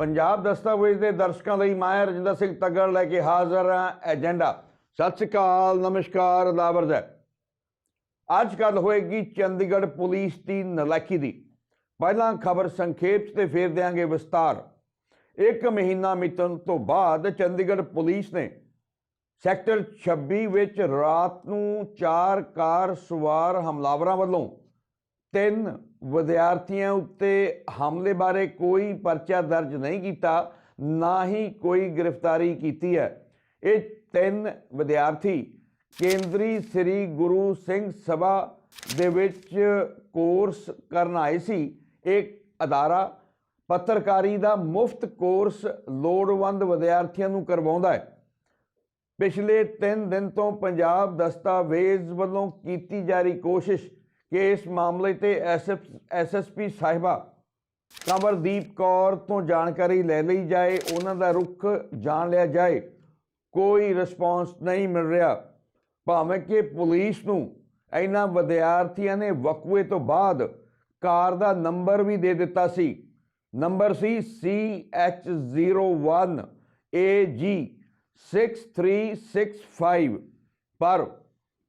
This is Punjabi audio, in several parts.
ਪੰਜਾਬ ਦਸਤਾਵੇਜ਼ ਦੇ ਦਰਸ਼ਕਾਂ ਲਈ ਮੈਂ ਰਜਿੰਦਰ ਸਿੰਘ ਤੱਗੜ ਲੈ ਕੇ ਹਾਜ਼ਰ ਹਾਂ ਏਜੰਡਾ। ਸਤਿ ਸ਼੍ਰੀ ਅਕਾਲ, ਨਮਸਕਾਰ, ਲਾਵਰਜ। ਹੈ ਅੱਜ ਕੱਲ ਹੋਏਗੀ ਚੰਡੀਗੜ੍ਹ ਪੁਲਿਸ ਦੀ ਨਲਾਇਕੀ ਦੀ। ਪਹਿਲਾਂ ਖਬਰ ਸੰਖੇਪ 'ਚ ਤੇ ਫੇਰ ਦਿਆਂਗੇ ਵਿਸਤਾਰ। ਇੱਕ ਮਹੀਨਾ ਮਿਤਨ ਤੋਂ ਬਾਅਦ ਚੰਡੀਗੜ੍ਹ ਪੁਲਿਸ ਨੇ ਸੈਕਟਰ 26 ਵਿੱਚ ਰਾਤ ਨੂੰ ਚਾਰ ਕਾਰ ਸਵਾਰ ਹਮਲਾਵਰਾਂ ਵੱਲੋਂ ਤਿੰਨ ਵਿਦਿਆਰਥੀਆਂ ਉੱਤੇ ਹਮਲੇ ਬਾਰੇ ਕੋਈ ਪਰਚਾ ਦਰਜ ਨਹੀਂ ਕੀਤਾ, ਨਾ ਹੀ ਕੋਈ ਗ੍ਰਿਫਤਾਰੀ ਕੀਤੀ ਹੈ। ਇਹ ਤਿੰਨ ਵਿਦਿਆਰਥੀ ਕੇਂਦਰੀ ਸ੍ਰੀ ਗੁਰੂ ਸਿੰਘ ਸਭਾ ਦੇ ਵਿੱਚ ਕੋਰਸ ਕਰਨ ਆਏ ਸੀ। ਇੱਕ ਅਦਾਰਾ ਪੱਤਰਕਾਰੀ ਦਾ ਮੁਫਤ ਕੋਰਸ ਲੋੜਵੰਦ ਵਿਦਿਆਰਥੀਆਂ ਨੂੰ ਕਰਵਾਉਂਦਾ ਹੈ। ਪਿਛਲੇ 3 ਦਿਨ ਤੋਂ ਪੰਜਾਬ ਦਸਤਾਵੇਜ਼ ਵੱਲੋਂ ਕੀਤੀ ਜਾ ਰਹੀ ਕੋਸ਼ਿਸ਼ ਕਿ ਇਸ ਮਾਮਲੇ ਤੇ ਐਸਐਸਪੀ ਸਾਹਿਬਾ ਕੰਵਰਦੀਪ ਕੌਰ ਤੋਂ ਜਾਣਕਾਰੀ ਲੈ ਲਈ ਜਾਏ, ਉਹਨਾਂ ਦਾ ਰੁਖ ਜਾਣ ਲਿਆ ਜਾਏ। ਕੋਈ ਰਿਸਪੌਂਸ ਨਹੀਂ ਮਿਲ ਰਿਹਾ। ਭਾਵੇਂ ਕਿ ਪੁਲਿਸ ਨੂੰ ਇਹਨਾਂ ਵਿਦਿਆਰਥੀਆਂ ਨੇ ਵਕੂਏ ਤੋਂ ਬਾਅਦ ਕਾਰ ਦਾ ਨੰਬਰ ਵੀ ਦੇ ਦਿੱਤਾ ਸੀ। ਨੰਬਰ ਸੀ CH01 AG 6365 ਪਰ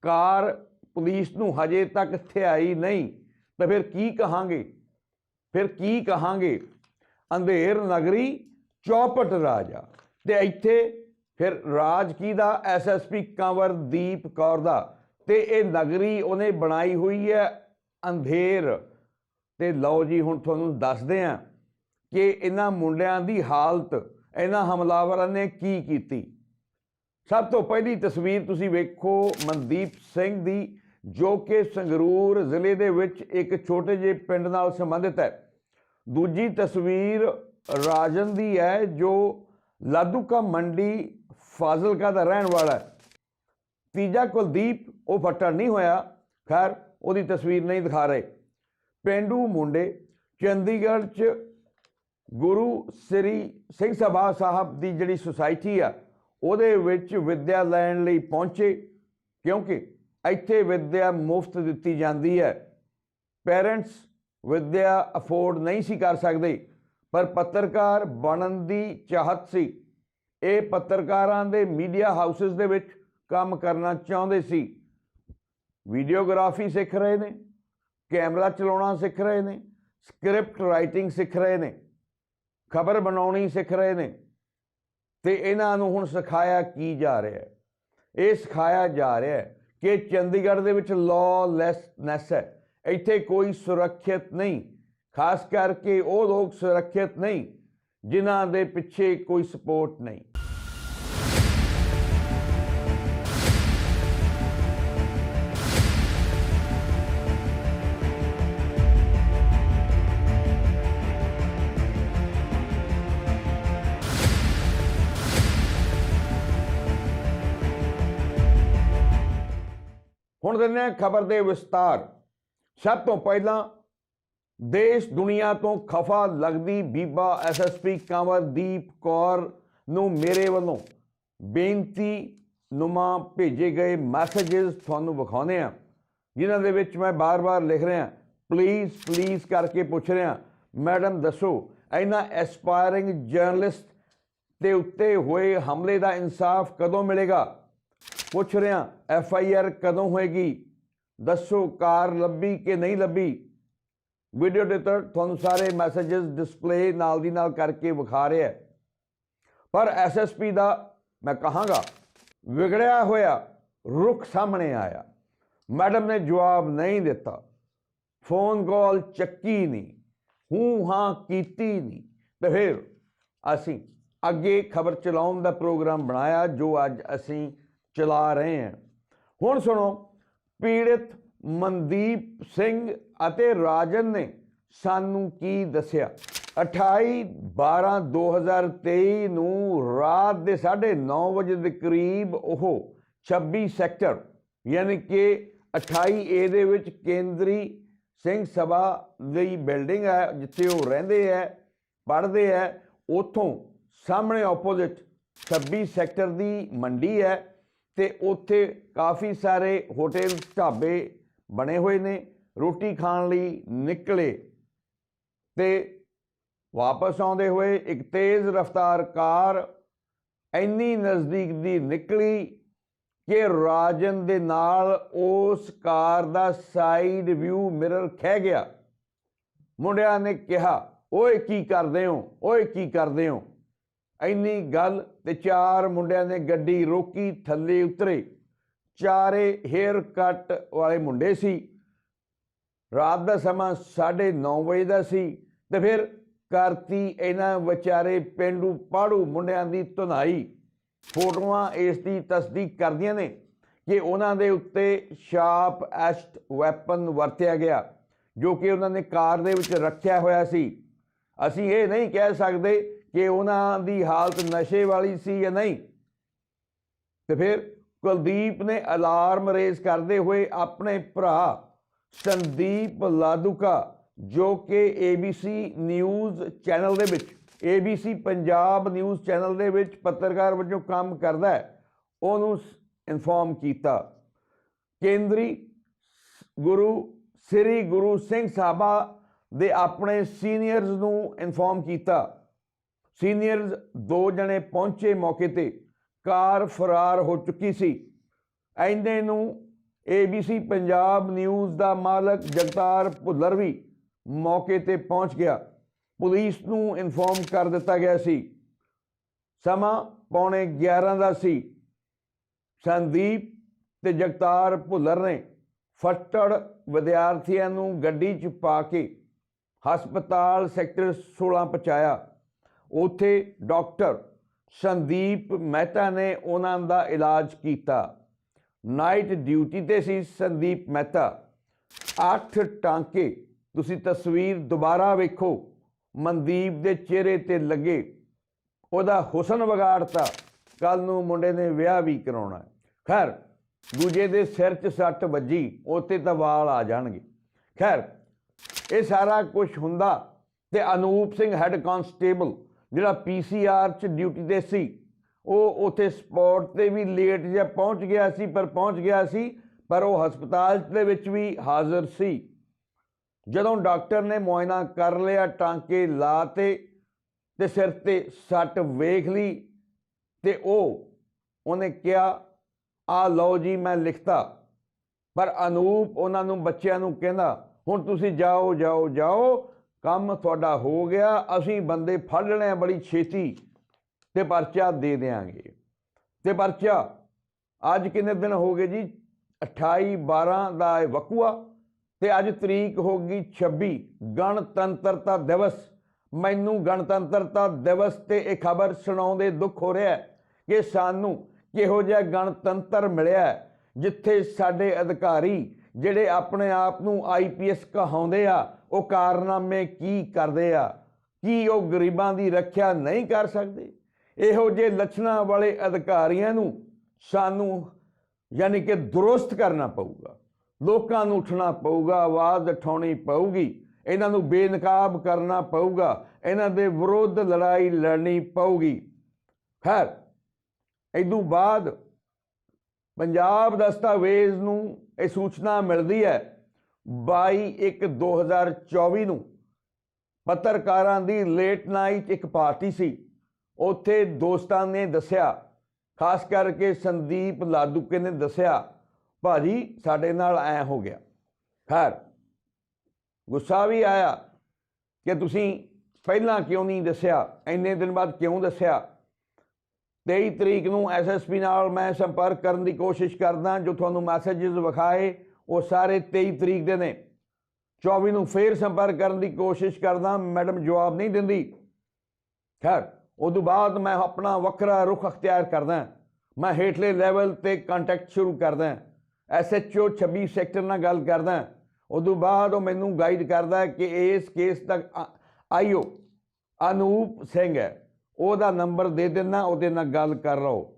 ਕਾਰ ਪੁਲਿਸ ਨੂੰ ਹਜੇ ਤੱਕ ਥਿਆਈ ਨਹੀਂ। ਤਾਂ ਫਿਰ ਕੀ ਕਹਾਂਗੇ? ਫਿਰ ਕੀ ਕਹਾਂਗੇ? ਅੰਧੇਰ ਨਗਰੀ, ਚੌਪਟ ਰਾਜਾ। ਤੇ ਇੱਥੇ ਫਿਰ ਰਾਜ ਕੀ ਦਾ ਐਸਐਸਪੀ ਕੰਵਰਦੀਪ ਕੌਰ ਦਾ। ਤੇ ਇਹ ਨਗਰੀ ਉਹਨੇ ਬਣਾਈ ਹੋਈ ਹੈ ਅੰਧੇਰ। ਤੇ ਲਓ ਜੀ, ਹੁਣ ਤੁਹਾਨੂੰ ਦੱਸਦੇ ਆਂ ਕਿ ਇਹਨਾਂ ਮੁੰਡਿਆਂ ਦੀ ਹਾਲਤ, ਇਹਨਾਂ ਹਮਲਾਵਰਾਂ ਨੇ ਕੀ ਕੀਤੀ। ਸਭ ਤੋਂ ਪਹਿਲੀ ਤਸਵੀਰ ਤੁਸੀਂ ਵੇਖੋ ਮਨਦੀਪ ਸਿੰਘ ਦੀ। ਜੋ ਕਿ ਸੰਗਰੂਰ ਜ਼ਿਲ੍ਹੇ ਦੇ ਵਿੱਚ ਇੱਕ ਛੋਟੇ ਜਿਹੇ ਪਿੰਡ ਨਾਲ ਸੰਬੰਧਿਤ ਹੈ। ਦੂਜੀ ਤਸਵੀਰ ਰਾਜਨ ਦੀ ਹੈ, ਜੋ ਲਾਦੂਕਾ ਮੰਡੀ ਫਾਜ਼ਿਲਕਾ ਦਾ ਰਹਿਣ ਵਾਲਾ ਹੈ। ਤੀਜਾ ਕੁਲਦੀਪ, ਉਹ ਫੱਟਾ ਨਹੀਂ ਹੋਇਆ। ਖੈਰ, ਉਹਦੀ ਤਸਵੀਰ ਨਹੀਂ ਦਿਖਾ ਰਹੇ। ਪਿੰਡੂ ਮੁੰਡੇ, ਚੰਡੀਗੜ੍ਹ 'ਚ ਗੁਰੂ ਸ੍ਰੀ ਸਿੰਘ ਸਭਾ ਸਾਹਿਬ ਦੀ ਜਿਹੜੀ ਸੁਸਾਇਟੀ ਆ, ਉਹਦੇ ਵਿੱਚ ਵਿੱਦਿਆ ਲੈਣ ਲਈ ਪਹੁੰਚੇ। ਕਿਉਂਕਿ ਇੱਥੇ ਵਿੱਦਿਆ ਮੁਫਤ ਦਿੱਤੀ ਜਾਂਦੀ ਹੈ। ਪੇਰੈਂਟਸ ਵਿੱਦਿਆ ਅਫੋਰਡ ਨਹੀਂ ਸੀ ਕਰ ਸਕਦੇ, ਪਰ ਪੱਤਰਕਾਰ ਬਣਨ ਦੀ ਚਾਹਤ ਸੀ। ਇਹ ਪੱਤਰਕਾਰਾਂ ਦੇ ਮੀਡੀਆ ਹਾਊਸਸ ਦੇ ਵਿੱਚ ਕੰਮ ਕਰਨਾ ਚਾਹੁੰਦੇ ਸੀ। ਵੀਡੀਓਗ੍ਰਾਫੀ ਸਿੱਖ ਰਹੇ ਨੇ, ਕੈਮਰਾ ਚਲਾਉਣਾ ਸਿੱਖ ਰਹੇ ਨੇ ਸਕ੍ਰਿਪਟ ਰਾਈਟਿੰਗ ਸਿੱਖ ਰਹੇ ਨੇ, ਖਬਰ ਬਣਾਉਣੀ ਸਿੱਖ ਰਹੇ ਨੇ, ਤੇ ਇਹਨਾਂ ਨੂੰ ਹੁਣ ਸਿਖਾਇਆ ਕੀ ਜਾ ਰਿਹਾ ਹੈ? ਇਹ ਸਿਖਾਇਆ ਜਾ ਰਿਹਾ ਹੈ ਕਿ ਚੰਡੀਗੜ੍ਹ ਦੇ ਵਿੱਚ ਲਾਅਲੈਸਨੈਸ ਹੈ। ਇੱਥੇ ਕੋਈ ਸੁਰੱਖਿਅਤ ਨਹੀਂ। ਖਾਸ ਕਰਕੇ ਉਹ ਲੋਕ ਸੁਰੱਖਿਅਤ ਨਹੀਂ, ਜਿਨ੍ਹਾਂ ਦੇ ਪਿੱਛੇ ਕੋਈ ਸਪੋਰਟ ਨਹੀਂ। ਹੁਣ ਦਿੰਦੇ ਹਾਂ ਖਬਰ ਦੇ ਵਿਸਤਾਰ। ਸਭ ਤੋਂ ਪਹਿਲਾਂ ਦੇਸ਼ ਦੁਨੀਆ ਤੋਂ ਖਫਾ ਲੱਗਦੀ ਬੀਬਾ ਐਸਐਸਪੀ ਕੰਵਰਦੀਪ ਕੌਰ ਨੂੰ ਮੇਰੇ ਵੱਲੋਂ ਬੇਨਤੀ ਨੁਮਾ ਭੇਜੇ ਗਏ ਮੈਸੇजेस ਤੁਹਾਨੂੰ ਵਿਖਾਉਨੇ ਆ ਜਿਨ੍ਹਾਂ ਦੇ ਵਿੱਚ ਮੈਂ ਬਾਰ-ਬਾਰ ਲਿਖ ਰਿਹਾ ਪਲੀਜ਼ ਪਲੀਜ਼ ਕਰਕੇ ਪੁੱਛ ਰਿਹਾ। ਮੈਡਮ, ਦੱਸੋ, ਇਹਨਾਂ ਐਸਪਾਇਰਿੰਗ ਜਰਨਲਿਸਟ ਦੇ ਉੱਤੇ ਹੋਏ ਹਮਲੇ ਦਾ ਇਨਸਾਫ ਕਦੋਂ ਮਿਲੇਗਾ? ਪੁੱਛ ਰਿਹਾ ਐਫ ਆਈ ਆਰ ਕਦੋਂ ਹੋਏਗੀ? ਦੱਸੋ, ਕਾਰ ਲੱਭੀ ਕਿ ਨਹੀਂ ਲੱਭੀ? ਵੀਡੀਓ ਦੇ ਤਰ ਤੁਹਾਨੂੰ ਸਾਰੇ ਮੈਸੇजेस ਡਿਸਪਲੇ ਨਾਲ ਦੀ ਨਾਲ ਕਰਕੇ ਵਿਖਾ ਰਿਹਾ ਹੈ। ਪਰ ਐਸਐਸਪੀ ਦਾ ਮੈਂ ਕਹਾਂਗਾ, ਵਿਗੜਿਆ ਹੋਇਆ, ਰੁਖ ਸਾਹਮਣੇ ਆਇਆ। ਮੈਡਮ ਨੇ ਜਵਾਬ ਨਹੀਂ ਦਿੱਤਾ। ਫੋਨ ਕਾਲ ਚੱਕੀ ਨਹੀਂ, ਹੂੰ ਹਾਂ ਕੀਤੀ ਨਹੀਂ। ਤੇ ਫਿਰ ਅਸੀਂ ਅੱਗੇ ਖਬਰ ਚਲਾਉਣ ਦਾ ਪ੍ਰੋਗਰਾਮ ਬਣਾਇਆ, ਜੋ ਅੱਜ ਅਸੀਂ ਚਲਾ ਰਹੇ ਹਾਂ। ਹੁਣ ਸੁਣੋ, ਪੀੜਿਤ ਮਨਦੀਪ ਸਿੰਘ ਅਤੇ ਰਾਜਨ ਨੇ ਸਾਨੂੰ ਕੀ ਦੱਸਿਆ? 28 12 2023 ਨੂੰ ਰਾਤ ਦੇ 9:30 ਵਜੇ ਦੇ ਕਰੀਬ ਉਹ 26 ਸੈਕਟਰ, ਯਾਨੀ ਕਿ 28 ਏ ਦੇ ਵਿੱਚ ਕੇਂਦਰੀ ਸਿੰਘ ਸਭਾ ਦੀ ਬਿਲਡਿੰਗ ਹੈ, ਜਿੱਥੇ ਉਹ ਰਹਿੰਦੇ ਹੈ, ਪੜ੍ਹਦੇ ਹੈ, ਉਥੋਂ ਸਾਹਮਣੇ ਆਪੋਜ਼ਿਟ 26 ਸੈਕਟਰ ਦੀ ਮੰਡੀ ਹੈ ਤੇ ਉੱਥੇ ਕਾਫੀ ਸਾਰੇ ਹੋਟਲ ਢਾਬੇ ਬਣੇ ਹੋਏ ਨੇ, ਰੋਟੀ ਖਾਣ ਲਈ ਨਿਕਲੇ ਤੇ ਵਾਪਸ ਆਉਂਦੇ ਹੋਏ ਇੱਕ ਤੇਜ਼ ਰਫ਼ਤਾਰ ਕਾਰ ਇੰਨੀ ਨਜ਼ਦੀਕ ਦੀ ਨਿਕਲੀ ਕਿ ਰਾਜਨ ਦੇ ਨਾਲ ਉਸ ਕਾਰ ਦਾ ਸਾਈਡ ਵਿਊ ਮਿਰਰ ਖਹਿ ਗਿਆ। ਮੁੰਡਿਆਂ ਨੇ ਕਿਹਾ, ਓਏ ਕੀ ਕਰਦੇ ਹੋ? ਓਏ ਕੀ ਕਰਦੇ ਹੋ? ਇੰਨੀ ਗੱਲ ਤੇ ਚਾਰ ਮੁੰਡਿਆਂ ਨੇ ਗੱਡੀ ਰੋਕੀ, ਥੱਲੇ ਉਤਰੇ। ਚਾਰੇ ਹੇਅਰ ਕੱਟ ਵਾਲੇ ਮੁੰਡੇ ਸੀ। ਰਾਤ ਦਾ ਸਮਾਂ 9:30 ਵਜੇ ਦਾ ਸੀ ਤੇ ਫਿਰ ਕਰਤੀ ਇਹਨਾਂ ਵਿਚਾਰੇ ਪਿੰਡੂ ਪਾੜੂ ਮੁੰਡਿਆਂ ਦੀ ਧੁਨਾਈ। ਫੋਟੋਆਂ ਇਸ ਦੀ ਤਸਦੀਕ ਕਰਦੀਆਂ ਨੇ ਕਿ ਉਹਨਾਂ ਦੇ ਉੱਤੇ ਸ਼ਾਰਪ ਐਸਟ ਵੈਪਨ ਵਰਤਿਆ ਗਿਆ, ਜੋ ਕਿ ਉਹਨਾਂ ਨੇ ਕਾਰ ਦੇ ਵਿੱਚ ਰੱਖਿਆ ਹੋਇਆ ਸੀ। ਅਸੀਂ ਇਹ ਨਹੀਂ ਕਹਿ ਸਕਦੇ ਕਿ ਉਹਨਾਂ ਦੀ ਹਾਲਤ ਨਸ਼ੇ ਵਾਲੀ ਸੀ ਜਾਂ ਨਹੀਂ। ਤੇ ਫਿਰ ਕੁਲਦੀਪ ਨੇ ਅਲਾਰਮ ਰੇਜ਼ ਕਰਦੇ ਹੋਏ ਆਪਣੇ ਭਰਾ ਸੰਦੀਪ ਲਾਦੂਕਾ, ਜੋ ਕਿ ABC ਨਿਊਜ਼ ਚੈਨਲ ਦੇ ਵਿੱਚ ABC ਪੰਜਾਬ ਨਿਊਜ਼ ਚੈਨਲ ਦੇ ਵਿੱਚ ਪੱਤਰਕਾਰ ਵਜੋਂ ਕੰਮ ਕਰਦਾ ਹੈ, ਉਹਨੂੰ ਇਨਫੋਰਮ ਕੀਤਾ। ਕੇਂਦਰੀ ਗੁਰੂ, ਸ੍ਰੀ ਗੁਰੂ ਸਿੰਘ ਸਾਹਿਬਾ ਦੇ ਆਪਣੇ ਸੀਨੀਅਰਸ ਨੂੰ ਇਨਫੋਰਮ ਕੀਤਾ। ਸੀਨੀਅਰਸ ਦੋ ਜਣੇ ਪਹੁੰਚੇ ਮੌਕੇ ਤੇ। ਕਾਰ ਫਰਾਰ ਹੋ ਚੁੱਕੀ ਸੀ। ਐਂਦੇ ਨੂੰ ABC ਪੰਜਾਬ ਨਿਊਜ਼ ਦਾ ਮਾਲਕ ਜਗਤਾਰ ਭੁੱਲਰ ਵੀ ਮੌਕੇ ਤੇ ਪਹੁੰਚ ਗਿਆ। ਪੁਲਿਸ ਨੂੰ ਇਨਫੋਰਮ ਕਰ ਦਿੱਤਾ ਗਿਆ ਸੀ। ਸਮਾਂ ਪੌਣੇ 11 ਦਾ ਸੀ। ਸੰਦੀਪ ਤੇ ਜਗਤਾਰ ਭੁੱਲਰ ਨੇ ਫੱਟੜ ਵਿਦਿਆਰਥੀਆਂ ਨੂੰ ਗੱਡੀ 'ਚ ਪਾ ਕੇ ਹਸਪਤਾਲ ਸੈਕਟਰ 16 ਪਹੁੰਚਾਇਆ। ਉੱਥੇ ਡਾਕਟਰ ਸੰਦੀਪ ਮਹਿਤਾ ਨੇ ਉਹਨਾਂ ਦਾ ਇਲਾਜ ਕੀਤਾ। ਨਾਈਟ ਡਿਊਟੀ ਤੇ ਸੀ ਸੰਦੀਪ ਮਹਿਤਾ। ਅੱਠ ਟਾਂਕੇ, ਤੁਸੀਂ ਤਸਵੀਰ ਦੁਬਾਰਾ ਵੇਖੋ। ਮਨਦੀਪ ਦੇ ਚਿਹਰੇ ਤੇ ਲੱਗੇ। ਉਹਦਾ ਹੁਸਨ ਵਿਗਾੜਤਾ। ਕੱਲ ਨੂੰ ਮੁੰਡੇ ਨੇ ਵਿਆਹ ਵੀ ਕਰਾਉਣਾ ਖੈਰ, ਦੂਜੇ ਦੇ ਸਿਰ 'ਚ ਸੱਟ ਵੱਜੀ ਉੱਤੇ ਤਾਂ ਵਾਲ ਆ ਜਾਣਗੇ। ਖੈਰ, ਇਹ ਸਾਰਾ ਕੁਝ ਹੁੰਦਾ ਤੇ Anoop Singh head constable PCR PCR 'ਚ ਡਿਊਟੀ ਤੇ ਸੀ, ਉਹ ਉੱਥੇ ਸਪੌਟ ਤੇ ਵੀ ਲੇਟ ਜਿਹਾ ਪਹੁੰਚ ਗਿਆ ਸੀ, ਪਰ ਪਹੁੰਚ ਗਿਆ ਸੀ, ਪਰ ਉਹ ਹਸਪਤਾਲ ਦੇ ਵਿੱਚ ਵੀ ਹਾਜ਼ਰ ਸੀ। ਜਦੋਂ ਡਾਕਟਰ ਨੇ ਮੁਆਇਨਾ ਕਰ ਲਿਆ, ਟਾਂਕੇ ਲਾਤੇ ਤੇ ਸਿਰ ਤੇ ਸੱਟ ਵੇਖ ਲਈ ਤੇ ਉਹ, ਉਹਨੇ ਕਿਹਾ, ਆ ਲਓ ਜੀ, ਮੈਂ ਲਿਖਤਾ। ਪਰ ਅਨੂਪ ਉਹਨਾਂ ਨੂੰ, ਬੱਚਿਆਂ ਨੂੰ ਕਹਿੰਦਾ, ਹੁਣ ਤੁਸੀਂ ਜਾਓ ਜਾਓ ਜਾਓ ਕੰਮ ਤੁਹਾਡਾ ਹੋ ਗਿਆ, ਅਸੀਂ ਬੰਦੇ ਫੜ ਲੈਣੇ ਆ ਬੜੀ ਛੇਤੀ ਤੇ ਪਰਚਾ ਦੇ ਦੇਾਂਗੇ ਤੇ ਪਰਚਾ ਅੱਜ ਕਿੰਨੇ ਦਿਨ ਹੋ ਗਏ ਜੀ? 28 12 ਦਾ ਇਹ ਵਕੂਆ ਤੇ ਅੱਜ ਤਰੀਕ ਹੋ ਗਈ 26 ਗਣਤੰਤਰਤਾ ਦਿਵਸ। ਮੈਨੂੰ ਗਣਤੰਤਰਤਾ ਦਿਵਸ ਤੇ ਇਹ ਖਬਰ ਸੁਣਾਉਂਦੇ ਦੁੱਖ ਹੋ ਰਿਹਾ ਕਿ ਸਾਨੂੰ ਕਿਹੋ ਜਿਹਾ ਗਣਤੰਤਰ ਮਿਲਿਆ ਜਿੱਥੇ ਸਾਡੇ ਅਧਿਕਾਰੀ ਜਿਹੜੇ ਆਪਣੇ ਆਪ ਨੂੰ ਆਈਪੀਐਸ ਕਹਾਉਂਦੇ ਆ ਉਹ ਕਾਰਨਾਮੇ ਕੀ ਕਰਦੇ ਆ? ਕੀ ਉਹ ਗਰੀਬਾਂ ਦੀ ਰੱਖਿਆ ਨਹੀਂ ਕਰ ਸਕਦੇ? ਇਹੋ ਜਿਹੇ ਲੱਛਣਾਂ ਵਾਲੇ ਅਧਿਕਾਰੀਆਂ ਨੂੰ ਸਾਨੂੰ ਯਾਨੀ ਕਿ ਦਰੁਸਤ ਕਰਨਾ ਪਊਗਾ। ਲੋਕਾਂ ਨੂੰ ਉੱਠਣਾ ਪਊਗਾ, ਆਵਾਜ਼ ਉਠਾਉਣੀ ਪਊਗੀ, ਇਹਨਾਂ ਨੂੰ ਬੇਨਕਾਬ ਕਰਨਾ ਪਊਗਾ, ਇਹਨਾਂ ਦੇ ਵਿਰੁੱਧ ਲੜਾਈ ਲੜਨੀ ਪਊਗੀ। ਖੈਰ ਇਦੋਂ ਬਾਅਦ ਪੰਜਾਬ ਦਸਤਾਵੇਜ਼ ਨੂੰ ਇਹ ਸੂਚਨਾ ਮਿਲਦੀ ਹੈ 22 ਇੱਕ 2024 ਨੂੰ ਪੱਤਰਕਾਰਾਂ ਦੀ ਲੇਟ ਨਾਈਟ ਇੱਕ ਪਾਰਟੀ ਸੀ। ਉੱਥੇ ਦੋਸਤਾਂ ਨੇ ਦੱਸਿਆ, ਖਾਸ ਕਰਕੇ ਸੰਦੀਪ ਲਾਦੂਕੇ ਨੇ ਦੱਸਿਆ, ਭਾਜੀ, ਸਾਡੇ ਨਾਲ ਐ ਹੋ ਗਿਆ। ਖੈਰ, ਗੁੱਸਾ ਵੀ ਆਇਆ ਕਿ ਤੁਸੀਂ ਪਹਿਲਾਂ ਕਿਉਂ ਨਹੀਂ ਦੱਸਿਆ? ਇੰਨੇ ਦਿਨ ਬਾਅਦ ਕਿਉਂ ਦੱਸਿਆ? 23 ਤਰੀਕ ਨੂੰ ਐਸਐਸਪੀ ਨਾਲ ਮੈਂ ਸੰਪਰਕ ਕਰਨ ਦੀ ਕੋਸ਼ਿਸ਼ ਕਰਦਾ ਜੋ ਤੁਹਾਨੂੰ ਮੈਸੇजेस ਵਿਖਾਏ ਉਹ ਸਾਰੇ 23 ਤਰੀਕ ਦੇ ਨੇ। 24 ਨੂੰ ਫੇਰ ਸੰਪਰਕ ਕਰਨ ਦੀ ਕੋਸ਼ਿਸ਼ ਕਰਦਾ, ਮੈਡਮ ਜਵਾਬ ਨਹੀਂ ਦਿੰਦੀ। ਖੈਰ ਉਦੋਂ ਬਾਅਦ ਮੈਂ ਆਪਣਾ ਵੱਖਰਾ ਰੁਖ ਅਖਤਿਆਰ ਕਰਦਾ। ਮੈਂ ਹੇਠਲੇ ਲੈਵਲ ਤੇ ਕੰਟੈਕਟ ਸ਼ੁਰੂ ਕਰਦਾ। ਐਸਐਚਓ 26 ਸੈਕਟਰ ਨਾਲ ਗੱਲ ਕਰਦਾ। ਉਦੋਂ ਬਾਅਦ ਉਹ ਮੈਨੂੰ ਗਾਈਡ ਕਰਦਾ ਕਿ ਇਸ ਕੇਸ ਤੱਕ ਆਈਓ। ਅਨੂਪ ਸਿੰਘ ਹੈ। ਉਹਦਾ ਨੰਬਰ ਦੇ ਦੇਣਾ ਉਹਦੇ ਨਾਲ ਗੱਲ ਕਰ ਲਓ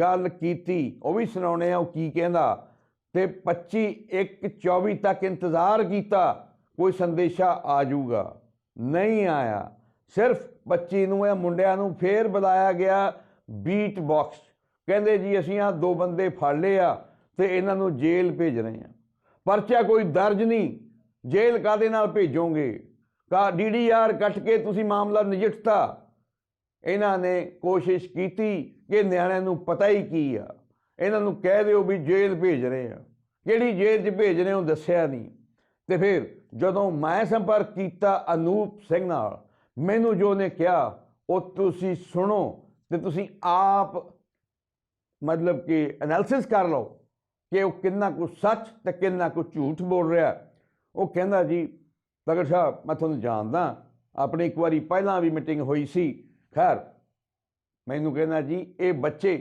ਗੱਲ ਕੀਤੀ, ਉਹ ਵੀ ਸੁਣਾਉਣੇ ਆ, ਉਹ ਕੀ ਕਹਿੰਦਾ। ਤੇ 25 1 24 ਤੱਕ ਇੰਤਜ਼ਾਰ ਕੀਤਾ, ਕੋਈ ਸੰਦੇਸ਼ਾ ਆ ਜਾਊਗਾ। ਨਹੀਂ ਆਇਆ। ਸਿਰਫ 25 ਨੂੰ ਇਹ ਮੁੰਡਿਆਂ ਨੂੰ ਫੇਰ ਬੁਲਾਇਆ ਗਿਆ ਬੀਟ ਬਾਕਸ। ਕਹਿੰਦੇ ਜੀ, ਅਸੀਂ ਆ ਦੋ ਬੰਦੇ ਫੜ ਲਏ ਆ ਤੇ ਇਹਨਾਂ ਨੂੰ ਜੇਲ੍ਹ ਭੇਜ ਰਹੇ ਆ। ਪਰਚਾ ਕੋਈ ਦਰਜ ਨਹੀਂ। ਜੇਲ੍ਹ ਕਾਦੇ ਨਾਲ ਭੇਜੋਗੇ? ਕਾ ਡੀਡੀਆਰ ਕੱਟ ਕੇ ਤੁਸੀਂ ਮਾਮਲਾ ਨਜਿੱਠਤਾ। ਇਹਨਾਂ ਨੇ ਕੋਸ਼ਿਸ਼ ਕੀਤੀ ਕਿ ਨਿਆਣਿਆਂ ਨੂੰ ਪਤਾ ਹੀ ਕੀ ਆ। ਇਹਨਾਂ ਨੂੰ ਕਹਿ ਦਿਓ ਵੀ ਜੇਲ੍ਹ ਭੇਜ ਰਹੇ ਆ। ਕਿਹੜੀ ਜੇਲ੍ਹ 'ਚ ਭੇਜ ਰਹੇ ਹੋ ਦੱਸਿਆ ਨਹੀਂ। ਤੇ ਫਿਰ ਜਦੋਂ ਮੈਂ ਸੰਪਰਕ ਕੀਤਾ ਅਨੂਪ ਸਿੰਘ ਨਾਲ, ਮੈਨੂੰ ਜੋ ਨੇ ਕਿਹਾ, ਉਹ ਤੁਸੀਂ ਸੁਣੋ ਤੇ ਤੁਸੀਂ ਆਪ ਮਤਲਬ ਕਿ ਐਨਾਲਿਸਿਸ ਕਰ ਲਓ ਕਿ ਉਹ ਕਿੰਨਾ ਕੁ ਸੱਚ ਤੇ ਕਿੰਨਾ ਕੁ ਝੂਠ ਬੋਲ ਰਿਹਾ। ਉਹ ਕਹਿੰਦਾ ਜੀ ਤਗੜ ਸਾਹਿਬ, ਮੈਂ ਤੁਹਾਨੂੰ ਜਾਣਦਾ, ਆਪਣੀ ਇੱਕ ਵਾਰੀ ਪਹਿਲਾਂ ਵੀ ਮੀਟਿੰਗ ਹੋਈ ਸੀ। ਖੈਰ, ਮੈਨੂੰ ਕਹਿੰਦਾ ਜੀ, ਇਹ ਬੱਚੇ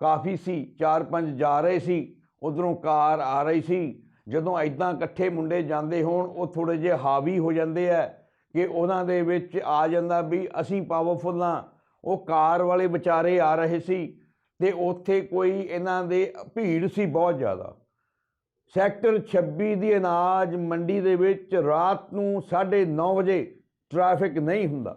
ਕਾਫੀ ਸੀ, ਚਾਰ ਪੰਜ ਜਾ ਰਹੇ ਸੀ। ਉਧਰੋਂ ਕਾਰ ਆ ਰਹੀ ਸੀ। ਜਦੋਂ ਐਦਾਂ ਇਕੱਠੇ ਮੁੰਡੇ ਜਾਂਦੇ ਹੋਣ, ਉਹ ਥੋੜੇ ਜਿਹੇ ਹਾਵੀ ਹੋ ਜਾਂਦੇ ਆ ਕਿ ਉਹਨਾਂ ਦੇ ਵਿੱਚ ਆ ਜਾਂਦਾ ਵੀ ਅਸੀਂ ਪਾਵਰਫੁੱਲ ਆ ਉਹ ਕਾਰ ਵਾਲੇ ਵਿਚਾਰੇ ਆ ਰਹੇ ਸੀ ਤੇ ਉੱਥੇ ਕੋਈ ਇਹਨਾਂ ਦੇ ਭੀੜ ਸੀ ਬਹੁਤ ਜ਼ਿਆਦਾ। ਸੈਕਟਰ 26 ਦੀ ਅਨਾਜ ਮੰਡੀ ਦੇ ਵਿੱਚ ਰਾਤ ਨੂੰ 9:30 ਵਜੇ ਟ੍ਰੈਫਿਕ ਨਹੀਂ ਹੁੰਦਾ,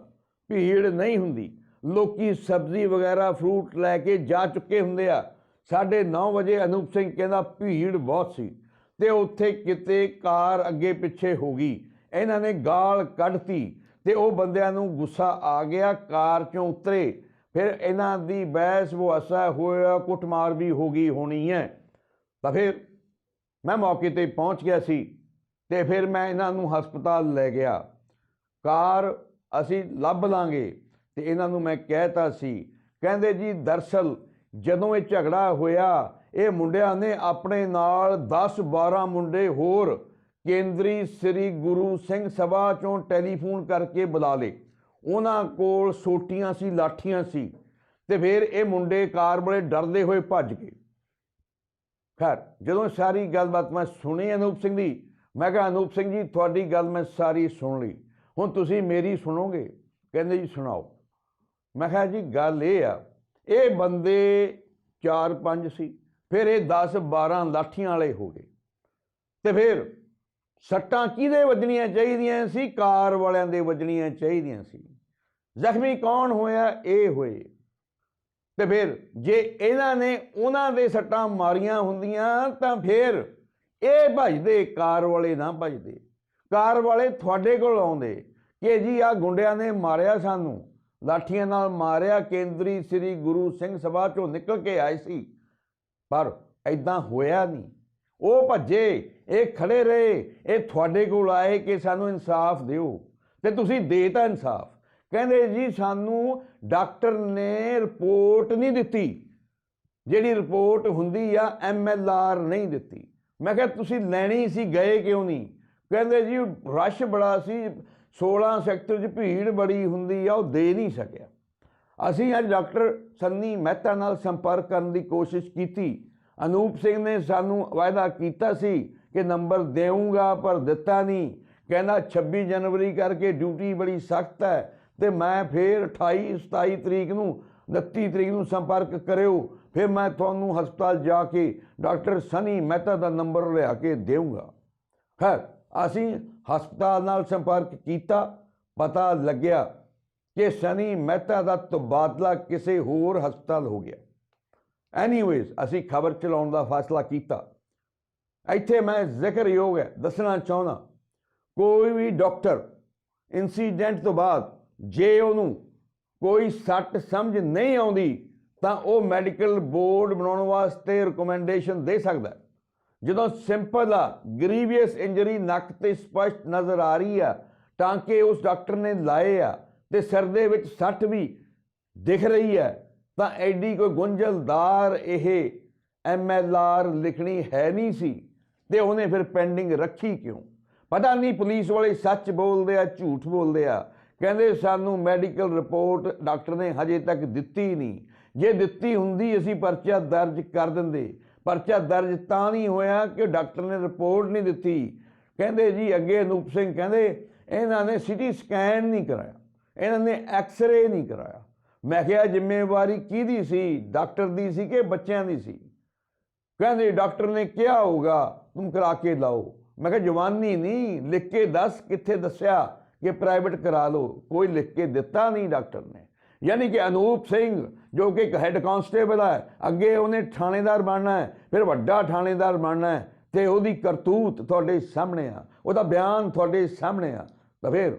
ਭੀੜ ਨਹੀਂ ਹੁੰਦੀ। ਲੋਕੀ ਸਬਜ਼ੀ ਵਗੈਰਾ, ਫਰੂਟ ਲੈ ਕੇ ਜਾ ਚੁੱਕੇ ਹੁੰਦੇ ਆ। 9:30 ਵਜੇ ਅਨੂਪ ਸਿੰਘ ਕਹਿੰਦਾ ਭੀੜ ਬਹੁਤ ਸੀ ਤੇ ਉੱਥੇ ਕਿਤੇ ਕਾਰ ਅੱਗੇ ਪਿੱਛੇ ਹੋ ਗਈ। ਇਹਨਾਂ ਨੇ ਗਾਲ ਕੱਢਤੀ ਤੇ ਉਹ ਬੰਦਿਆਂ ਨੂੰ ਗੁੱਸਾ ਆ ਗਿਆ, ਕਾਰ ਚੋਂ ਉਤਰੇ। ਫਿਰ ਇਹਨਾਂ ਦੀ ਬਹਿਸ ਮੁਹਾਸਾ ਹੋਇਆ, ਕੁੱਟਮਾਰ ਵੀ ਹੋ ਗਈ ਹੋਣੀ ਹੈ। ਤਾਂ ਫਿਰ ਮੈਂ ਮੌਕੇ ਤੇ ਪਹੁੰਚ ਗਿਆ ਸੀ ਤੇ ਫਿਰ ਮੈਂ ਇਹਨਾਂ ਨੂੰ ਹਸਪਤਾਲ ਲੈ ਗਿਆ। ਕਾਰ ਅਸੀਂ ਲੱਭ ਲਾਂਗੇ ਤੇ ਇਹਨਾਂ ਨੂੰ ਮੈਂ ਕਹਿਤਾ ਸੀ, ਕਹਿੰਦੇ ਜੀ ਦਰਸਲ ਜਦੋਂ ਇਹ ਝਗੜਾ ਹੋਇਆ, ਇਹ ਮੁੰਡਿਆਂ ਨੇ ਆਪਣੇ ਨਾਲ 10 12 ਮੁੰਡੇ ਹੋਰ ਕੇਂਦਰੀ ਸ੍ਰੀ ਗੁਰੂ ਸਿੰਘ ਸਭਾ ਚੋਂ ਟੈਲੀਫੋਨ ਕਰਕੇ ਬੁਲਾ ਲਏ। ਉਹਨਾਂ ਕੋਲ ਸੋਟੀਆਂ ਸੀ, ਲਾਠੀਆਂ ਸੀ ਤੇ ਫਿਰ ਇਹ ਮੁੰਡੇ ਕਾਰ ਬੜੇ ਡਰਦੇ ਹੋਏ ਭੱਜ ਗਏ। ਖੈਰ, ਜਦੋਂ ਸਾਰੀ ਗੱਲਬਾਤ ਮੈਂ ਸੁਣੀ ਅਨੂਪ ਸਿੰਘ ਦੀ, ਮੈਂ ਕਿਹਾ, ਅਨੂਪ ਸਿੰਘ ਜੀ, ਤੁਹਾਡੀ ਗੱਲ ਮੈਂ ਸਾਰੀ ਸੁਣ ਲਈ। ਹੁਣ ਤੁਸੀਂ ਮੇਰੀ ਸੁਣੋਗੇ? ਕਹਿੰਦੇ ਜੀ, ਸੁਣਾਓ। ਮੈਂ ਕਿਹਾ, ਜੀ, ਗੱਲ ਇਹ ਆ ਇਹ ਬੰਦੇ 4-5 ਸੀ, ਫਿਰ ਇਹ 10-12 ਲਾਠੀਆਂ ਵਾਲੇ ਹੋ ਗਏ। ਤੇ ਫਿਰ ਸੱਟਾਂ ਕਿਹਦੇ ਵੱਜਣੀਆਂ ਚਾਹੀਦੀਆਂ ਸੀ? ਕਾਰ ਵਾਲਿਆਂ ਦੇ ਵੱਜਣੀਆਂ ਚਾਹੀਦੀਆਂ ਸੀ। ਜ਼ਖਮੀ ਕੌਣ ਹੋਇਆ? ਇਹ ਹੋਏ। ਤੇ ਫਿਰ ਜੇ ਇਹਨਾਂ ਨੇ ਉਹਨਾਂ ਦੇ ਸੱਟਾਂ ਮਾਰੀਆਂ ਹੁੰਦੀਆਂ ਤਾਂ ਫਿਰ ਇਹ ਭਜਦੇ, ਕਾਰ ਵਾਲੇ ਨਾ ਭਜਦੇ। ਕਾਰ ਵਾਲੇ ਤੁਹਾਡੇ ਕੋਲ ਆਉਂਦੇ ਕਿ ਜੀ ਆ ਗੁੰਡਿਆਂ ਨੇ ਮਾਰਿਆ ਸਾਨੂੰ। ਲਾਠੀਆਂ ਨਾਲ ਮਾਰਿਆ ਕੇਂਦਰੀ ਸ੍ਰੀ ਗੁਰੂ ਸਿੰਘ ਸਭਾ ਚੋਂ ਨਿਕਲ ਕੇ ਆਏ ਸੀ। ਪਰ ਐਦਾਂ ਹੋਇਆ ਨਹੀਂ। ਉਹ ਭੱਜੇ, ਇਹ ਖੜੇ ਰਹੇ, ਇਹ ਤੁਹਾਡੇ ਕੋਲ ਆਏ ਕਿ ਸਾਨੂੰ ਇਨਸਾਫ ਦਿਓ। ਤੇ ਤੁਸੀਂ ਦੇ ਤਾਂ ਇਨਸਾਫ। ਕਹਿੰਦੇ ਜੀ, ਸਾਨੂੰ ਡਾਕਟਰ ਨੇ ਰਿਪੋਰਟ ਨਹੀਂ ਦਿੱਤੀ। ਜਿਹੜੀ ਰਿਪੋਰਟ ਹੁੰਦੀ ਆ ਐਮਐਲਆਰ ਨਹੀਂ ਦਿੱਤੀ। ਮੈਂ ਕਿਹਾ, ਤੁਸੀਂ ਲੈਣੀ ਸੀ, ਗਏ ਕਿਉਂ ਨਹੀਂ? ਕਹਿੰਦੇ ਜੀ, ਰਸ਼ ਬੜਾ ਸੀ 16 ਸੈਕਟਰ 'ਚ ਭੀੜ ਬੜੀ ਹੁੰਦੀ ਆ, ਉਹ ਦੇ ਨਹੀਂ ਸਕਿਆ। ਅਸੀਂ ਅੱਜ ਡਾਕਟਰ ਸੰਨੀ ਮਹਿਤਾ ਨਾਲ ਸੰਪਰਕ ਕਰਨ ਦੀ ਕੋਸ਼ਿਸ਼ ਕੀਤੀ। ਅਨੂਪ ਸਿੰਘ ਨੇ ਸਾਨੂੰ ਵਾਅਦਾ ਕੀਤਾ ਸੀ ਕਿ ਨੰਬਰ ਦੇਵਾਂਗਾ ਪਰ ਦਿੱਤਾ ਨਹੀਂ। ਕਹਿੰਦਾ 26 ਜਨਵਰੀ ਕਰਕੇ ਡਿਊਟੀ ਬੜੀ ਸਖਤ ਹੈ ਤੇ ਮੈਂ ਫੇਰ 28 27 ਤਰੀਕ ਨੂੰ 29 ਤਰੀਕ ਨੂੰ ਸੰਪਰਕ ਕਰਿਓ। ਫਿਰ ਮੈਂ ਤੁਹਾਨੂੰ ਹਸਪਤਾਲ ਜਾ ਕੇ ਡਾਕਟਰ ਸਨੀ ਮਹਿਤਾ ਦਾ ਨੰਬਰ ਲਿਆ ਕੇ ਦੇਵਾਂਗਾ ਖੈਰ ਅਸੀਂ ਹਸਪਤਾਲ ਨਾਲ ਸੰਪਰਕ ਕੀਤਾ, ਪਤਾ ਲੱਗਿਆ ਕਿ ਸਨੀ ਮਹਿਤਾ ਦਾ ਤਬਾਦਲਾ ਕਿਸੇ ਹੋਰ ਹਸਪਤਾਲ ਹੋ ਗਿਆ। ਐਨੀਵੇਜ਼ ਅਸੀਂ ਖਬਰ ਚਲਾਉਣ ਦਾ ਫੈਸਲਾ ਕੀਤਾ। ਇੱਥੇ ਮੈਂ ਜ਼ਿਕਰਯੋਗ ਹੈ, ਦੱਸਣਾ ਚਾਹੁੰਦਾ, ਕੋਈ ਵੀ ਡਾਕਟਰ ਇਨਸੀਡੈਂਟ ਤੋਂ ਬਾਅਦ ਜੇ ਉਹਨੂੰ ਕੋਈ ਸੱਟ ਸਮਝ ਨਹੀਂ ਆਉਂਦੀ, ਤਾਂ ਉਹ ਮੈਡੀਕਲ ਬੋਰਡ ਬਣਾਉਣ ਵਾਸਤੇ ਰეკਮੈਂਡੇਸ਼ਨ ਦੇ ਸਕਦਾ ਜਦੋਂ ਸਿੰਪਲ ਆ ਗਰੀਵੀਅਸ ਇੰਜਰੀ ਨੱਕ ਤੇ ਸਪਸ਼ਟ ਨਜ਼ਰ ਆ ਰਹੀ ਆ ਟਾਂਕੇ ਉਸ ਡਾਕਟਰ ਨੇ ਲਾਏ ਆ ਤੇ ਸਿਰ ਦੇ ਵਿੱਚ ਸੱਟ ਵੀ ਦਿਖ ਰਹੀ ਹੈ ਤਾਂ ਐਡੀ ਕੋਈ ਗੁੰਝਲਦਾਰ ਇਹ ਐਮਐਲਆਰ ਲਿਖਣੀ ਹੈ ਨਹੀਂ ਸੀ ਤੇ ਉਹਨੇ ਫਿਰ ਪੈਂਡਿੰਗ ਰੱਖੀ ਕਿਉਂ? ਪਤਾ ਨਹੀਂ ਪੁਲਿਸ ਵਾਲੇ ਸੱਚ ਬੋਲਦੇ ਆ, ਝੂਠ ਬੋਲਦੇ ਆ। ਕਹਿੰਦੇ ਸਾਨੂੰ ਮੈਡੀਕਲ ਰਿਪੋਰਟ ਡਾਕਟਰ ਨੇ ਹਜੇ ਤੱਕ ਦਿੱਤੀ ਨਹੀਂ। ਜੇ ਦਿੱਤੀ ਹੁੰਦੀ ਅਸੀਂ ਪਰਚਾ ਦਰਜ ਕਰ ਦਿੰਦੇ। ਪਰਚਾ ਦਰਜ ਤਾਂ ਨਹੀਂ ਹੋਇਆ ਕਿ ਡਾਕਟਰ ਨੇ ਰਿਪੋਰਟ ਨਹੀਂ ਦਿੱਤੀ। ਕਹਿੰਦੇ ਜੀ, ਅੱਗੇ ਅਨੂਪ ਸਿੰਘ ਕਹਿੰਦੇ, ਇਹਨਾਂ ਨੇ ਸਿਟੀ ਸਕੈਨ ਨਹੀਂ ਕਰਾਇਆ। ਇਹਨਾਂ ਨੇ ਐਕਸ-ਰੇ ਨਹੀਂ ਕਰਾਇਆ। ਮੈਂ ਕਿਹਾ, ਜ਼ਿੰਮੇਵਾਰੀ ਕਿਹਦੀ ਸੀ? ਡਾਕਟਰ ਦੀ ਸੀ ਕਿ ਬੱਚਿਆਂ ਦੀ ਸੀ? ਕਹਿੰਦੇ, ਡਾਕਟਰ ਨੇ ਕਿਹਾ ਹੋਊਗਾ, ਤੁਮ ਕਰਾ ਕੇ ਲਾਓ। ਮੈਂ ਕਿਹਾ, ਜਵਾਨੀ ਨਹੀਂ, ਲਿਖ ਕੇ ਦੱਸ ਕਿੱਥੇ ਦੱਸਿਆ ਕਿ ਪ੍ਰਾਈਵੇਟ ਕਰਾ ਲਓ? ਕੋਈ ਲਿਖ ਕੇ ਦਿੱਤਾ ਨਹੀਂ ਡਾਕਟਰ ਨੇ। ਯਾਨੀ ਕਿ ਅਨੂਪ ਸਿੰਘ, ਜੋ ਕਿ ਇੱਕ ਹੈੱਡ ਕਾਂਸਟੇਬਲ ਹੈ, ਅੱਗੇ ਉਹਨੇ ਥਾਣੇਦਾਰ ਬਣਨਾ ਹੈ, ਫਿਰ ਵੱਡਾ ਥਾਣੇਦਾਰ ਬਣਨਾ ਹੈ, ਤੇ ਉਹਦੀ ਕਰਤੂਤ ਤੁਹਾਡੇ ਸਾਹਮਣੇ ਆ, ਉਹਦਾ ਬਿਆਨ ਤੁਹਾਡੇ ਸਾਹਮਣੇ ਆ, ਤਾਂ ਫਿਰ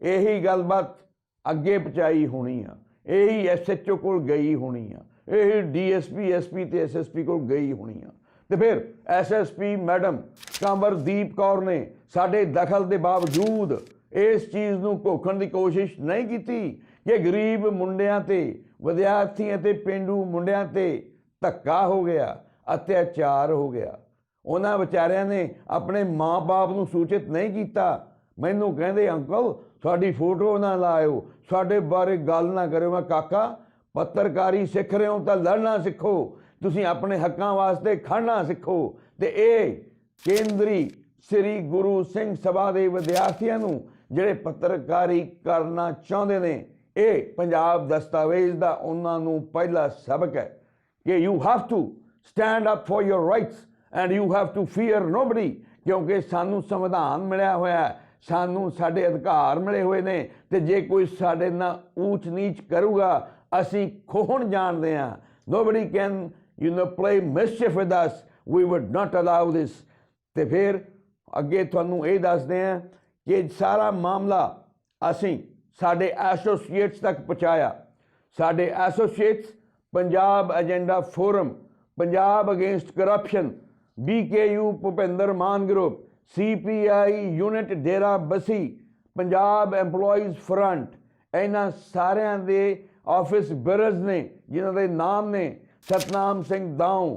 ਇਹੀ ਗੱਲਬਾਤ ਅੱਗੇ ਪਹੁੰਚਾਈ ਹੋਣੀ ਆ, ਇਹੀ ਐਸਐਚਓ ਕੋਲ ਗਈ ਹੋਣੀ ਆ, ਇਹ ਡੀਐਸਪੀ ਐਸਪੀ ਤੇ ਐਸਐਸਪੀ ਕੋਲ ਗਈ ਹੋਣੀ ਆ, ਤੇ ਫਿਰ ਐਸਐਸਪੀ ਮੈਡਮ ਕੰਵਰਦੀਪ ਕੌਰ ਨੇ ਸਾਡੇ ਦਖਲ ਦੇ ਬਾਵਜੂਦ ਇਸ ਚੀਜ਼ ਨੂੰ ਘੋਖਣ ਦੀ ਕੋਸ਼ਿਸ਼ ਨਹੀਂ ਕੀਤੀ ਕਿ ਗਰੀਬ ਮੁੰਡਿਆਂ ਤੇ, ਵਿਦਿਆਰਥੀਆਂ ਤੇ, ਪਿੰਡੂ ਮੁੰਡਿਆਂ ਤੇ ਧੱਕਾ ਹੋ ਗਿਆ, ਅਤਿਆਚਾਰ ਹੋ ਗਿਆ, ਉਹਨਾਂ ਵਿਚਾਰਿਆਂ ਨੇ ਆਪਣੇ ਮਾਪੇ ਨੂੰ ਸੂਚਿਤ ਨਹੀਂ ਕੀਤਾ, ਮੈਨੂੰ ਕਹਿੰਦੇ, ਅੰਕਲ, ਸਾਡੀ ਫੋਟੋ ਨਾ ਲਾਇਓ, ਸਾਡੇ ਬਾਰੇ ਗੱਲ ਨਾ ਕਰਿਓ। ਮੈਂ ਕਾਕਾ, ਪੱਤਰਕਾਰੀ ਸਿੱਖ ਰਹੇ ਹੋ ਤਾਂ ਲੜਨਾ ਸਿੱਖੋ, ਤੁਸੀਂ ਆਪਣੇ ਹੱਕਾਂ ਵਾਸਤੇ ਖੜਨਾ ਸਿੱਖੋ। ਤੇ ਇਹ ਕੇਂਦਰੀ ਸ੍ਰੀ ਗੁਰੂ ਸਿੰਘ ਸਭਾ ਦੇ ਵਿਦਿਆਰਥੀਆਂ ਨੂੰ ਜਿਹੜੇ ਪੱਤਰਕਾਰੀ ਕਰਨਾ ਚਾਹੁੰਦੇ ਨੇ ਇਹ ਪੰਜਾਬ ਦਸਤਾਵੇਜ਼ ਦਾ ਉਹਨਾਂ ਨੂੰ ਪਹਿਲਾ ਸਬਕ ਹੈ ਕਿ you have to stand up for your rights and you have to fear nobody ਕਿਉਂਕਿ ਸਾਨੂੰ ਸੰਵਿਧਾਨ ਮਿਲਿਆ ਹੋਇਆ ਹੈ, ਸਾਨੂੰ ਸਾਡੇ ਅਧਿਕਾਰ ਮਿਲੇ ਹੋਏ ਨੇ ਤੇ ਜੇ ਕੋਈ ਸਾਡੇ ਨਾਲ ਊਚ ਨੀਚ ਕਰੂਗਾ, ਅਸੀਂ ਖੋਹਣ ਜਾਣਦੇ ਹਾਂ। Nobody can you know, play mischief with us. We would not allow this. ਤੇ ਫਿਰ ਅੱਗੇ ਤੁਹਾਨੂੰ ਇਹ ਦੱਸਦੇ ਹਾਂ ਕਿ ਸਾਰਾ ਮਾਮਲਾ ਅਸੀਂ ਸਾਡੇ ਐਸੋਸੀਏਟਸ ਤੱਕ ਪਹੁੰਚਾਇਆ। ਸਾਡੇ associates, Punjab agenda forum Punjab against corruption BKU Bhupinder Mann group CPI unit Dera Bassi, Punjab EMPLOYEES front ਇਹਨਾਂ ਸਾਰਿਆਂ ਦੇ ਆਫਿਸ ਬਿਰਜ਼ ਨੇ, ਜਿਨ੍ਹਾਂ ਦੇ ਨਾਮ ਨੇ, ਸਤਨਾਮ ਸਿੰਘ ਦਾਉ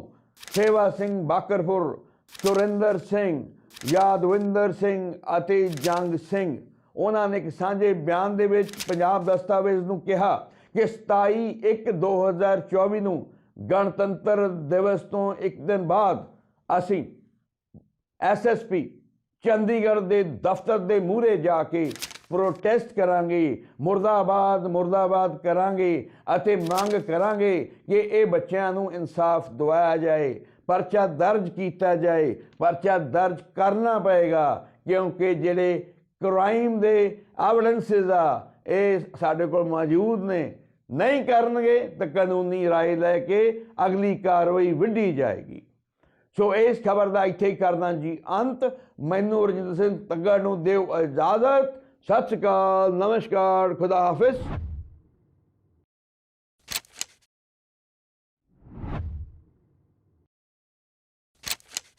ਸੇਵਾ ਸਿੰਘ ਬਾਕਰਪੁਰ, ਸੁਰਿੰਦਰ ਸਿੰਘ, ਯਾਦਵਿੰਦਰ ਸਿੰਘ ਅਤੇ ਜੰਗ ਸਿੰਘ। ਉਹਨਾਂ ਨੇ ਇੱਕ ਸਾਂਝੇ ਬਿਆਨ ਦੇ ਵਿੱਚ ਪੰਜਾਬ ਦਸਤਾਵੇਜ਼ ਨੂੰ ਕਿਹਾ ਕਿ 27 1 2024 ਨੂੰ ਗਣਤੰਤਰ ਦਿਵਸ ਤੋਂ ਇੱਕ ਦਿਨ ਬਾਅਦ ਅਸੀਂ ਐਸਐਸਪੀ ਚੰਡੀਗੜ੍ਹ ਦੇ ਦਫ਼ਤਰ ਦੇ ਮੂਹਰੇ ਜਾ ਕੇ ਪ੍ਰੋਟੈਸਟ ਕਰਾਂਗੇ, ਮੁਰਦਾਬਾਦ ਮੁਰਦਾਬਾਦ ਕਰਾਂਗੇ ਅਤੇ ਮੰਗ ਕਰਾਂਗੇ ਕਿ ਇਹ ਬੱਚਿਆਂ ਨੂੰ ਇਨਸਾਫ ਦਿਵਾਇਆ ਜਾਏ, ਪਰਚਾ ਦਰਜ ਕੀਤਾ ਜਾਏ, ਪਰਚਾ ਦਰਜ ਕਰਨਾ ਪਏਗਾ ਕਿਉਂਕਿ ਜਿਹੜੇ ਕ੍ਰਾਈਮ ਦੇ ਐਵੀਡੈਂਸਸ ਆ, ਇਹ ਸਾਡੇ ਕੋਲ ਮੌਜੂਦ ਨੇ। ਨਹੀਂ ਕਰਨਗੇ ਤਾਂ ਕਾਨੂੰਨੀ ਰਾਏ ਲੈ ਕੇ ਅਗਲੀ ਕਾਰਵਾਈ ਵਿੱਢੀ ਜਾਏਗੀ। ਸੋ ਇਸ ਖਬਰ ਦਾ ਇੱਥੇ ਹੀ ਕਰਦਾ ਜੀ ਅੰਤ। ਮੈਨੂੰ ਰਜਿੰਦਰ ਸਿੰਘ ਤੱਗੜ ਨੂੰ ਦਿਓ ਇਜਾਜ਼ਤ। ਸਤਿ ਸ਼੍ਰੀ ਅਕਾਲ, ਨਮਸਕਾਰ, ਖੁਦਾ ਹਾਫਿਜ਼।